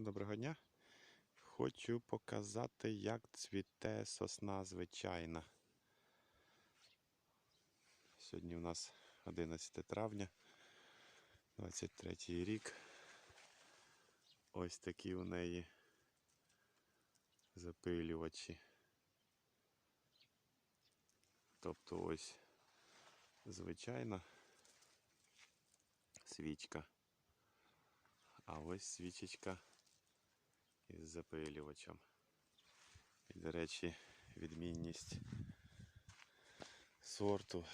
Доброго дня. Хочу показати, як цвіте сосна звичайна. Сьогодні у нас 11 травня, 23 рік. Ось такі у неї запилювачі. Тобто ось звичайна свічка. А ось свічечка із запилювачем. І, до речі, відмінність сорту.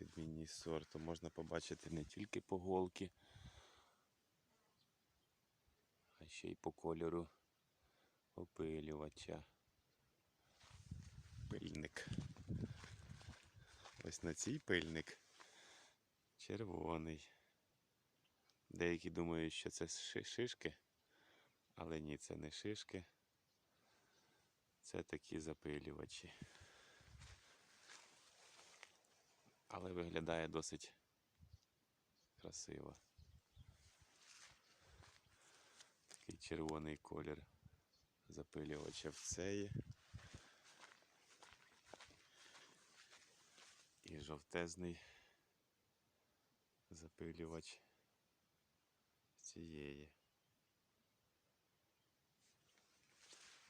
Відмінність сорту можна побачити не тільки по голки, а ще й по кольору опилювача. Пильник. Ось на цій пильник червоний. Деякі думають, що це шишки, але ні, це не шишки. Це такі запилювачі. Але виглядає досить красиво. Такий червоний колір запилювача в цеї. І жовтезний запилювач цієї.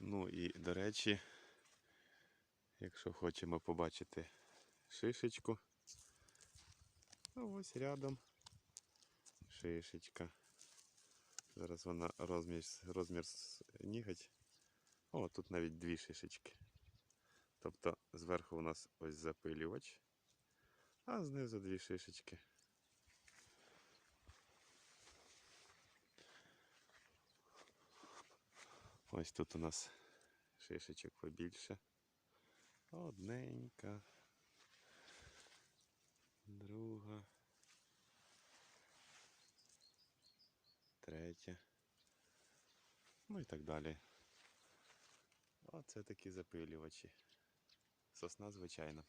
Ну і, до речі, якщо хочемо побачити шишечку, ну ось рядом шишечка. Зараз вона розмір, розмір ніготь. О, тут навіть дві шишечки. Тобто зверху у нас ось запилювач, а знизу дві шишечки. Ось тут у нас шишечок побільше. Одненька. Друга. Третя. Ну і так далі. Оце такі запилювачі. Сосна звичайна.